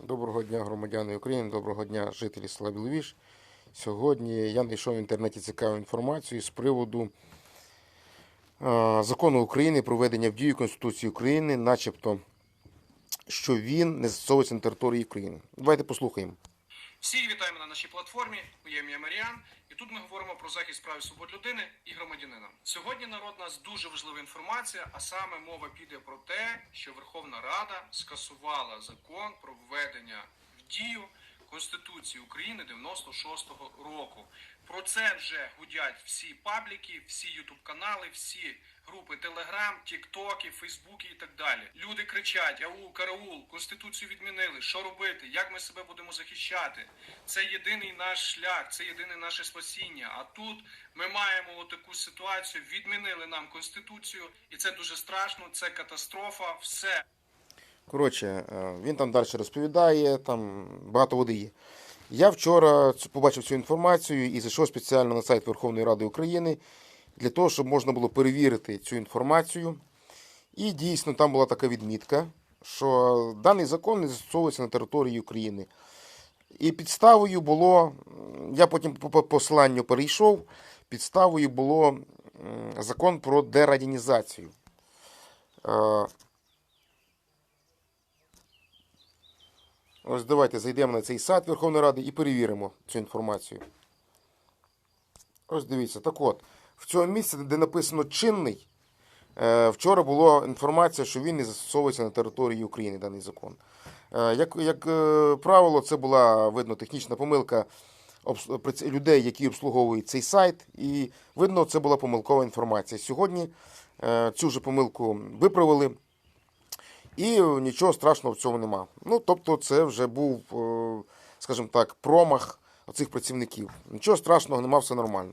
Доброго дня, громадяни України, доброго дня, жителі села Біловіж. Сьогодні я знайшов в інтернеті цікаву інформацію з приводу закону України про введення в дію Конституції України, начебто, що він не застосовується на території України. Давайте послухаємо. Всіх вітаємо на нашій платформі. Моє ім'я Маріан, і тут ми говоримо про захист прав і свобод людини і громадянина. Сьогодні народ нас дуже важлива інформація, а саме мова піде про те, що Верховна Рада скасувала закон про введення в дію Конституції України 96-го року. Це вже гудять всі пабліки, всі ютуб канали, всі групи Телеграм, Тіктоки, Фейсбуки і так далі. Люди кричать: ау, караул, конституцію відмінили. Що робити? Як ми себе будемо захищати? Це єдиний наш шлях, це єдине наше спасіння. А тут ми маємо таку ситуацію. Відмінили нам конституцію, і це дуже страшно. Це катастрофа. Все. Коротше, е, він там далі розповідає, там багато води є. Я вчора побачив цю інформацію і зайшов спеціально на сайт Верховної Ради України для того, щоб можна було перевірити цю інформацію. І дійсно там була така відмітка, що даний закон не застосовується на території України. І підставою було, я потім по по посиланню перейшов, підставою було закон про дерадянізацію. Ось давайте зайдемо на цей сайт Верховної Ради і перевіримо цю інформацію. Ось дивіться, так от, в цьому місці, де написано чинний, е, вчора була інформація, що він не застосовується на території України даний закон. Е, Як, як е, правило, це була видно технічна помилка людей, які обслуговують цей сайт, і видно, це була помилкова інформація. Сьогодні цю ж помилку виправили. І нічого страшного в цьому нема. Ну, тобто, це вже був, е, скажімо так, промах цих працівників. Нічого страшного нема, все нормально.